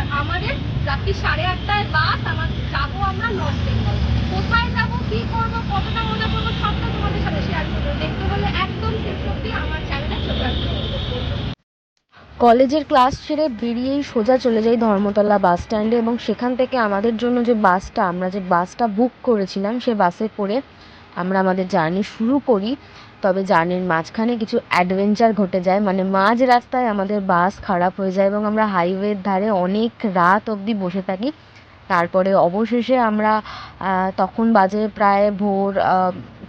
আর আমাদের রাত্রি সাড়ে আটটায় বাস, আমার যাব আমরা নর্থ বেঙ্গল। কোথায় যাব, কি করব কতটা মজা করব, সবটা তোমাদের সাথে শেয়ার করব। দেখতে হলে একদম শেষ অব্দি আমার চ্যানেলে চলে আসবে কলেজের ক্লাস ছেড়ে বেরিয়েই সোজা চলে যাই ধর্মতলা বাস স্ট্যান্ডে এবং সেখান থেকে আমাদের জন্য যে বাসটা, আমরা যে বাসটা বুক করেছিলাম, সে বাসে করে আমরা আমাদের জার্নি শুরু করি। তবে জার্নির মাঝখানে কিছু অ্যাডভেঞ্চার ঘটে যায়। মানে মাঝ রাস্তায় আমাদের বাস খারাপ হয়ে যায় এবং আমরা হাইওয়ের ধারে অনেক রাত অবধি বসে থাকি। তারপরে অবশেষে আমরা তখন বাজে প্রায় ভোর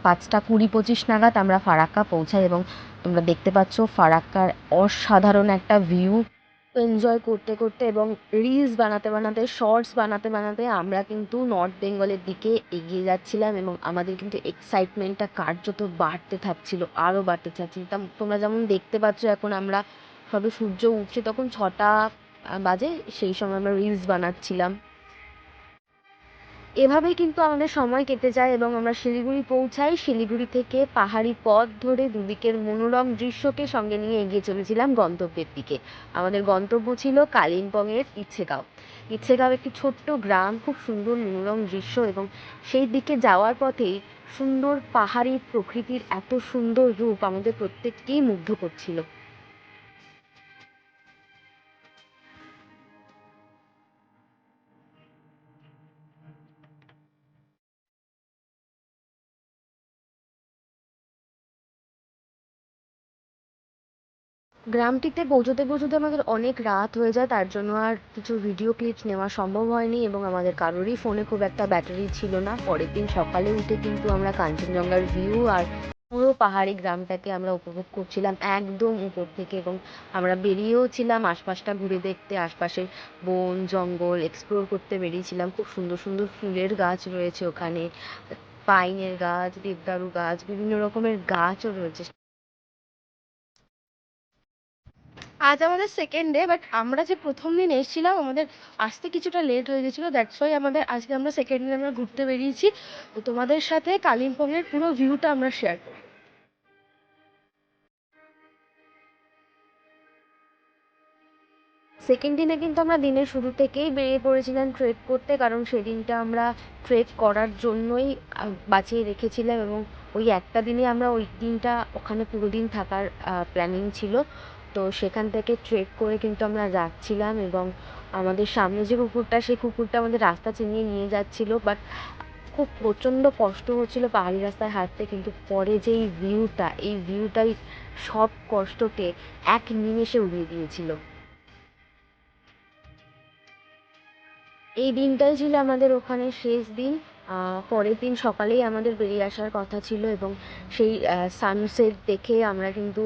পাঁচটা কুড়ি পঁচিশ নাগাদ আমরা ফারাক্কা পৌঁছাই এবং তোমরা দেখতে পাচ্ছ ফারাক্কার অসাধারণ একটা ভিউ এনজয় করতে করতে এবং রিলস বানাতে বানাতে শর্টস বানাতে বানাতে আমরা কিন্তু নর্থ বেঙ্গলের দিকে এগিয়ে যাচ্ছিলাম এবং আমাদের কিন্তু এক্সাইটমেন্টটা কার্যত বাড়তে থাকছিল আরও বাড়তে থাকছিল। তোমরা যেমন দেখতে পাচ্ছ এখন আমরা সবে সূর্য উঠছে, তখন ছটা বাজে, সেই সময় আমরা রিলস বানাচ্ছিলাম। এভাবেই কিন্তু আমাদের সময় কেটে যায় এবং আমরা শিলিগুড়ি পৌঁছাই। শিলিগুড়ি থেকে পাহাড়ি পথ ধরে দুদিকের মনোরম দৃশ্যকে সঙ্গে নিয়ে এগিয়ে চলেছিলাম গন্তব্যের দিকে। আমাদের গন্তব্য ছিল কালিম্পংয়ের ইচ্ছেগাঁও। ইচ্ছেগাঁও একটি ছোট্ট গ্রাম, খুব সুন্দর মনোরম দৃশ্য এবং সেই দিকে যাওয়ার পথে সুন্দর পাহাড়ি প্রকৃতির এত সুন্দর রূপ আমাদের প্রত্যেককেই মুগ্ধ করছিল। গ্রামটিতে পৌঁছতে পৌঁছতে আমাদের অনেক রাত হয়ে যায়, তার জন্য আর কিছু ভিডিও ক্লিপস নেওয়া সম্ভব হয়নি এবং আমাদের কারোরই ফোনে খুব একটা ব্যাটারি ছিল না। পরের দিন সকালে উঠে কিন্তু আমরা কাঞ্চনজঙ্ঘার ভিউ আর পুরো পাহাড়ি গ্রামটাকে আমরা উপভোগ করছিলাম একদম উপর থেকে এবং আমরা বেরিয়েও ছিলাম আশপাশটা ঘুরে দেখতে, আশপাশের বন, জঙ্গল এক্সপ্লোর করতে বেরিয়েছিলাম। খুব সুন্দর সুন্দর ফুলের গাছ রয়েছে ওখানে, পাইনের গাছ, দেবদারু গাছ, বিভিন্ন রকমের গাছও রয়েছে। আজ আমাদের সেকেন্ড ডে বাট আমরা যে প্রথম দিন এসেছিলাম, আমাদের আসতে কিছুটা লেট হয়ে গেছিল দ্যাটস ওয়াই আমাদের আজকে আমরা সেকেন্ড দিন আমরা ঘুরতে বেরিয়েছি। তো তোমাদের সাথে কালিম্পংয়ের পুরো ভিউটা আমরা শেয়ার করি সেকেন্ড দিনে কিন্তু আমরা দিনের শুরু থেকেই বেরিয়ে পড়েছিলাম ট্রেক করতে, কারণ সেদিনটা আমরা ট্রেক করার জন্যই বাঁচিয়ে রেখেছিলাম এবং ওই একটা দিনে আমরা ওই দিনটা, ওখানে পুরো দিন থাকার প্ল্যানিং ছিল। তো সেখান থেকে ট্রেক করে কিন্তু আমরা যাচ্ছিলাম এবং আমাদের সামনে যে কুকুরটা সেই কুকুরটা আমাদের রাস্তা চিনিয়ে নিয়ে যাচ্ছিল। বাট খুব প্রচণ্ড কষ্ট হচ্ছিল পাহাড়ি রাস্তায় হাঁটতে, কিন্তু পরে যে এই ভিউটা এই ভিউটাই সব কষ্টকে এক নিমেষে উড়িয়ে দিয়েছিল। এই দিনটাই ছিল আমাদের ওখানে শেষ দিন। পরের দিন সকালেই আমাদের বেরিয়ে আসার কথা ছিল এবং সেই সানসেট দেখে আমরা কিন্তু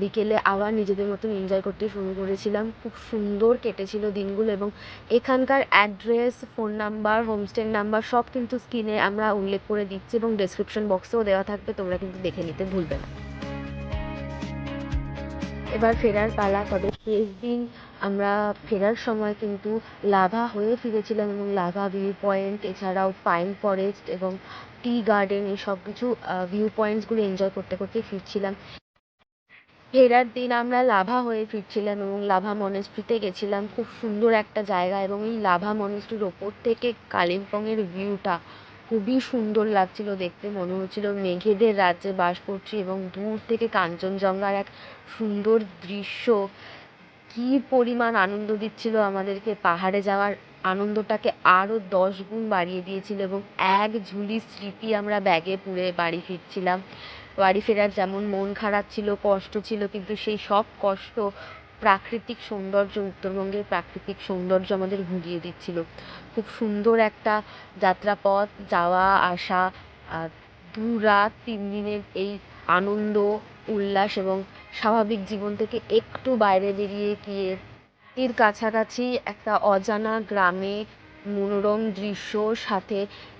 বিকেলে আবার নিজেদের মতন এনজয় করতে শুরু করেছিলাম। খুব সুন্দর কেটেছিল দিনগুলো এবং এখানকার অ্যাড্রেস ফোন নাম্বার হোমস্টের নাম্বার সব কিন্তু স্ক্রিনে আমরা উল্লেখ করে দিচ্ছি এবং ডেসক্রিপশন বক্সেও দেওয়া থাকবে, তোমরা কিন্তু দেখে নিতে ভুলবে না। এবার ফেরার পালা তবে শেষ দিন আমরা ফেরার সময় কিন্তু লাভা হয়ে ফিরেছিলাম এবং লাভা ভিউ পয়েন্ট এছাড়াও পাইন ফরেস্ট এবং টি গার্ডেন এই সব কিছু ভিউ পয়েন্টসগুলো এনজয় করতে করতে ফিরছিলাম। ফেরার দিন আমরা লাভা হয়ে ফিরছিলাম এবং লাভা মনেস্ট্রিতে গেছিলাম। খুব সুন্দর একটা জায়গা এবং এই লাভা মনেস্ট্রির ওপর থেকে কালিম্পংয়ের ভিউটা খুবই সুন্দর লাগছিল দেখতে, মনে হচ্ছিল মেঘেদের রাজ্যে বাস করছি এবং দূর থেকে কাঞ্চনজঙ্ঘার এক সুন্দর দৃশ্য কি পরিমাণ আনন্দ দিচ্ছিল আমাদেরকে। পাহাড়ে যাওয়ার আনন্দটাকে আরও দশ গুণ বাড়িয়ে দিয়েছিল এবং এক ঝুলি স্মৃতি আমরা ব্যাগে পুরে বাড়ি ফিরছিলাম। বাড়ি ফেরার যেমন মন খারাপ ছিল, কষ্ট ছিল, কিন্তু সেই সব কষ্ট প্রাকৃতিক সৌন্দর্য, উত্তরবঙ্গের প্রাকৃতিক সৌন্দর্য আমাদের ভুলিয়ে দিচ্ছিল। খুব সুন্দর একটা যাত্রাপথ, যাওয়া, আসা, আর দু রাত তিন দিনের এই আনন্দ, উল্লাস এবং স্বাভাবিক জীবন থেকে একটু বাইরে বেরিয়ে গিয়ে এর কাছাকাছি একটা অজানা গ্রামে মনোরম দৃশ্য, সাথে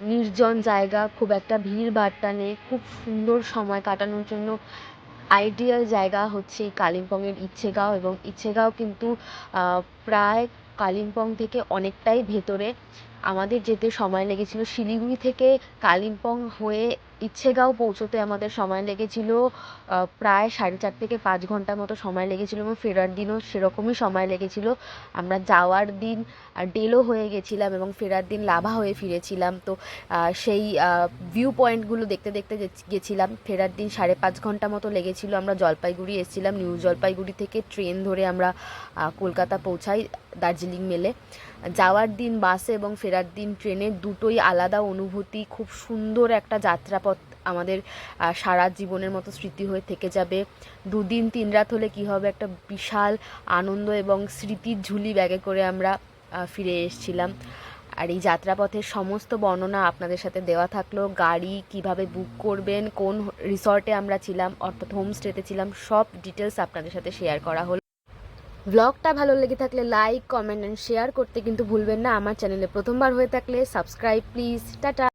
নির্জন জায়গা, খুব একটা ভিড় ভাট্টা নেই খুব সুন্দর সময় কাটানোর জন্য আইডিয়াল জায়গা হচ্ছে এই কালিম্পংয়ের ইচ্ছেগাঁও এবং ইচ্ছেগাঁও কিন্তু প্রায় কালিম্পং থেকে অনেকটাই ভেতরে। আমাদের যেতে সময় লেগেছিল শিলিগুড়ি থেকে কালিম্পং হয়ে ইচ্ছেগাঁও পৌঁছতে আমাদের সময় লেগেছিল প্রায় সাড়ে চার থেকে পাঁচ ঘণ্টার মতো সময় লেগেছিল এবং ফেরার দিনও সেরকমই সময় লেগেছিল। আমরা যাওয়ার দিন ডেলো হয়ে গেছিলাম এবং ফেরার দিন লাভা হয়ে ফিরেছিলাম। তো সেই ভিউ পয়েন্টগুলো দেখতে দেখতে গেছিলাম। ফেরার দিন সাড়ে পাঁচ ঘণ্টা মতো লেগেছিল। আমরা জলপাইগুড়ি এসেছিলাম। নিউ জলপাইগুড়ি থেকে ট্রেন ধরে আমরা কলকাতা পৌঁছাই। দার্জিলিং মেলে। যাওয়ার দিন বাসে এবং ফেরার দিন ট্রেনে দুটোই আলাদা অনুভূতি, খুব সুন্দর একটা যাত্রাপথ আমাদের সারা জীবনের মতো স্মৃতি হয়ে থেকে যাবে। দুদিন, তিন রাত হলে কি হবে একটা বিশাল আনন্দ এবং স্মৃতির ঝুলি ব্যাগে করে আমরা ফিরে এসেছিলাম। আর এই যাত্রাপথের সমস্ত বর্ণনা আপনাদের সাথে দেওয়া থাকল। গাড়ি কীভাবে বুক করবেন, কোন রিসর্টে আমরা ছিলাম, অর্থাৎ হোমস্টেতে ছিলাম, সব ডিটেলস আপনাদের সাথে শেয়ার করা হলো। ব্লগটা ভালো লেগে থাকলে লাইক, কমেন্ট অ্যান্ড শেয়ার করতে কিন্তু ভুলবেন না। আমার চ্যানেলে প্রথমবার হয়ে থাকলে সাবস্ক্রাইব প্লিজ। টাটা।